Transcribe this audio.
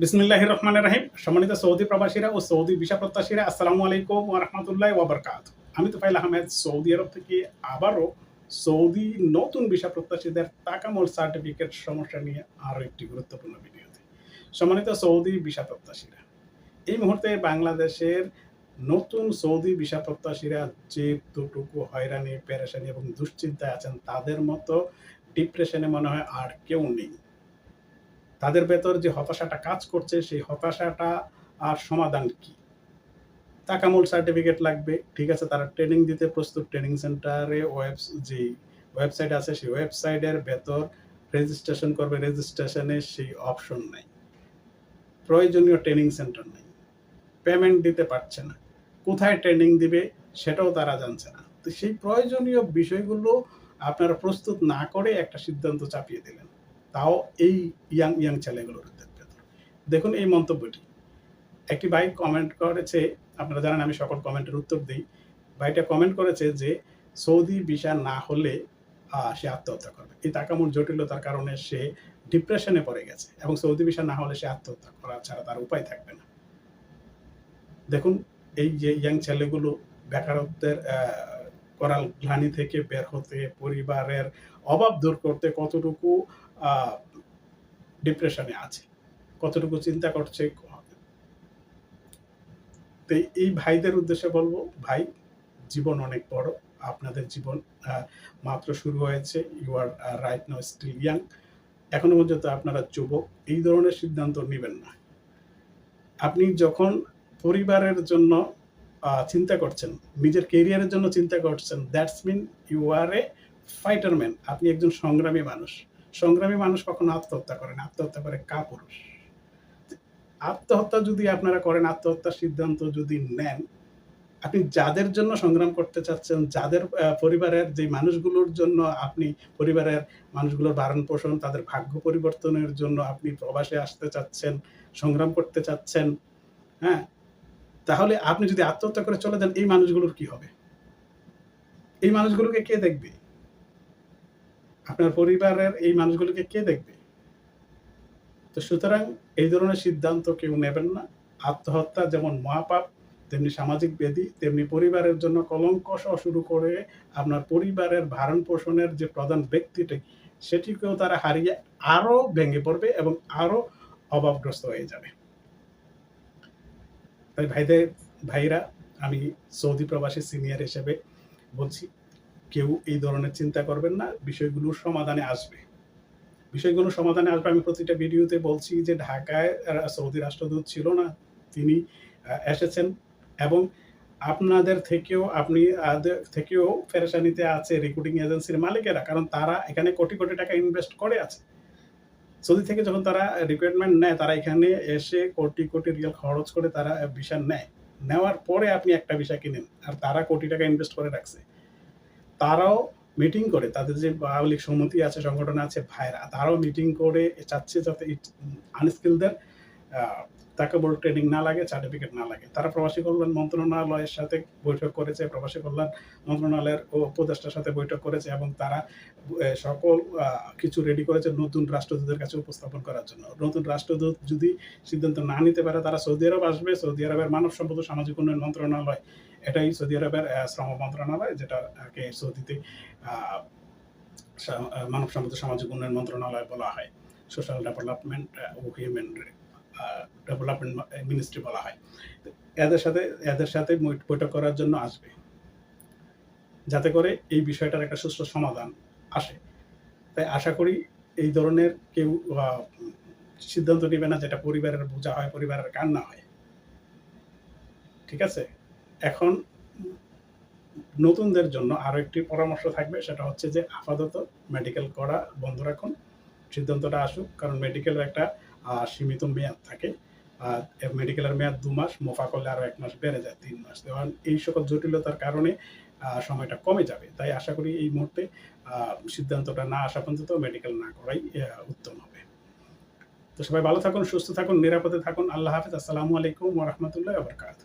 বিসমিল্লাহ রহমান রাহিম। সম্মানিত সৌদি প্রবাসীরা ও সৌদি ভিসা প্রত্যাশীরা, আসসালামু আলাইকুম রহমতুল্লাহ ওবরকাত আমি তো ফাইল আহমেদ, সৌদি আরব থেকে আবারও সৌদি নতুন ভিসা প্রত্যাশীদের তাকামল সার্টিফিকেট সমস্যা নিয়ে আরও একটি গুরুত্বপূর্ণ ভিডিওতে। সম্মানিত সৌদি ভিসা প্রত্যাশীরা, এই মুহূর্তে বাংলাদেশের নতুন সৌদি ভিসা প্রত্যাশীরা যে দুটুকু হয়রানি, পেরেশানি এবং দুশ্চিন্তায় আছেন, তাদের মতো ডিপ্রেশনে মনে হয় আর কেউ নেই। তাদের ভেতর যে হতাশাটা কাজ করছে, সেই হতাশাটা আর সমাধান কি? তাকামূল সার্টিফিকেট লাগবে, ঠিক আছে, তারা ট্রেনিং দিতে প্রস্তুত। ট্রেনিং সেন্টারে ওয়েব যে ওয়েবসাইট আছে, সেই ওয়েবসাইটের ভেতর রেজিস্ট্রেশন করবে রেজিস্ট্রেশনে সেই অপশন নাই। প্রয়োজনীয় ট্রেনিং সেন্টার নেই। পেমেন্ট দিতে পারছে না। কোথায় ট্রেনিং দিবে, সেটাও তারা জানছে না। তো সেই প্রয়োজনীয় বিষয়গুলো আপনারা প্রস্তুত না করে একটা সিদ্ধান্ত চাপিয়ে দিলেন। তাও এই ইয়াং ইয়াং ছেলেগুলোর দেখুন এই মন্তব্যটি। একটি ভাই কমেন্ট করেছে, আপনারা জানেন আমি সকল কমেন্টের উত্তর দিই। ভাইটা কমেন্ট করেছে যে, সৌদি ভিসা না হলে সে আত্মহত্যা করবে। এই তাকামুর জটিলতার কারণে সে ডিপ্রেশনে পড়ে গেছে এবং সৌদি ভিসা না হলে সে আত্মহত্যা করা ছাড়া তার উপায় থাকবে না। দেখুন, এই যে ইয়াং ছেলেগুলো বেকারত্বের করাল গ্লানি থেকে বের হতে, পরিবারের অভাব দূর করতে কতটুকু ডিপ্রেশনে আছে? কতটুকু চিন্তা করছে তো এই ভাইদের উদ্দেশ্যে বলব, ভাই, জীবন অনেক বড়। আপনাদের জীবন মাত্র শুরু হয়েছে। You are right now still young এখনও পর্যন্ত আপনারা যুবক। এই ধরনের সিদ্ধান্ত নেবেন না। আপনি যখন পরিবারের জন্য চিন্তা করছেন, নিজের কেরিয়ারের জন্য চিন্তা করছেন that's mean you are a fighter man আপনি একজন সংগ্রামী মানুষ। সংগ্রামী মানুষ কখনো আত্মহত্যা করেন আত্মহত্যা করে কা পুরুষ আত্মহত্যা যদি আপনারা করেন, আত্মহত্যার সিদ্ধান্ত যদি নেন, আপনি যাদের জন্য সংগ্রাম করতে চাচ্ছেন, যাদের পরিবারের যে মানুষগুলোর জন্য আপনি পরিবারের মানুষগুলোর বারণ পোষণ, তাদের ভাগ্য পরিবর্তনের জন্য আপনি প্রবাসে আসতে চাচ্ছেন, সংগ্রাম করতে চাচ্ছেন হ্যাঁ তাহলে আপনি যদি আত্মহত্যা করে চলে যান, এই মানুষগুলোর কি হবে? এই মানুষগুলোকে কে দেখবে? আপনার পরিবারের এই মানুষগুলোকে কে দেখবে? তো সুতরাং এই ধরনের সিদ্ধান্ত কেউ নেবেন না। আত্মহত্যা যেমন মহাপাপ, তেমনি সামাজিক ব্যাধি, তেমনি পরিবারের জন্য কলঙ্ক সহ শুরু করে আপনার পরিবারের ভারণ পোষণের যে প্রধান ব্যক্তিটি, সেটিকেও তারা হারিয়ে আরও ভেঙে পড়বে এবং আরও অভাবগ্রস্ত হয়ে যাবে। তাই ভাইদের, ভাইরা, আমি সৌদি প্রবাসী সিনিয়র হিসেবে বলছি, কেউ এই ধরনের চিন্তা করবেন না বিষয়গুলোর সমাধানে আসবে। বিষয়গুলো সমাধানে আসবে, আমি প্রতিটা ভিডিওতে বলছি যে ঢাকায় সৌদি রাষ্ট্রদূত ছিল না, তিনি এসেছেন এবং আপনাদের থেকেও আপনি থেকেও ফেরেশানিতে আছে রেকর্ডিং এজেন্সির মালিকেরা, কারণ তারা এখানে কোটি কোটি টাকা ইনভেস্ট করে আছে। সৌদি থেকে যখন তারা রিক্রুটমেন্ট নেয়, তারা এখানে এসে কোটি কোটি রিয়াল খরচ করে তারা ভিসা নেয়। নেওয়ার পরে আপনি একটা ভিসা কিনেন, আর তারা কোটি টাকা ইনভেস্ট করে রাখছে। তারাও মিটিং করে, তাদের যে আওয়ামী সমিতি আছে, সংগঠন আছে, ভাইরা, তারাও মিটিং করে চাচ্ছে যাতে আনস্কিলদের তাকে বড় ট্রেনিং না লাগে সার্টিফিকেট না লাগে। তারা প্রবাসী কল্যাণ মন্ত্রণালয়ের সাথে বৈঠক করেছে, প্রবাসী কল্যাণ মন্ত্রণালয়ের উপদেষ্টার সাথে বৈঠক করেছে এবং তারা সকল কিছু রেডি করেছে নতুন রাষ্ট্রদূতের কাছে উপস্থাপন করার জন্য। নতুন রাষ্ট্রদূত যদি সিদ্ধান্ত না নিতে পারে, তারা সৌদি আরব আসবে। সৌদি আরবের মানব সম্পদ সামাজিক উন্নয়ন মন্ত্রণালয়, এটাই সৌদি আরবের শ্রম মন্ত্রণালয় যেটাকে সৌদিতে মানব সম্পদ সামাজিক উন্নয়ন মন্ত্রণালয় বলা হয়। সোশ্যাল ডেভেলপমেন্ট ও হিউম্যান ডেভেলপমেন্ট মিনিস্ট্রি বলা হয়। এদের সাথে এদের সাথে বৈঠক করার জন্য আসবে। যাতে করে এই বিষয়টার একটা সুষ্ঠু সমাধান আসে। তাই আশা করি এই ধরনের কেউ সিদ্ধান্ত নেবে না যেটা পরিবারের বোঝা হয়, পরিবারের কান্না হয়। ঠিক আছে? এখন নতুনদের জন্য আরও একটি পরামর্শ থাকবে, সেটা হচ্ছে যে আপাতত মেডিকেল করা বন্ধ রাখুন। সিদ্ধান্তটা আসুক, কারণ মেডিকেলের একটা সীমিত মেয়াদ থাকে। আর মেডিকেলের মেয়াদ দু মাস, মোফা করলে আরও এক মাস বেড়ে যায়, তিন মাস। কারণ এই সকল জটিলতার কারণে সময়টা কমে যাবে। তাই আশা করি এই মুহূর্তে সিদ্ধান্তটা না আসা পর্যন্ত মেডিকেল না করাই উত্তম হবে। তো সবাই ভালো থাকুন, সুস্থ থাকুন, নিরাপদে থাকুন। আল্লাহ হাফিজ। আসসালামু আলাইকুম ওরহমতুল্লাহ আবরকাত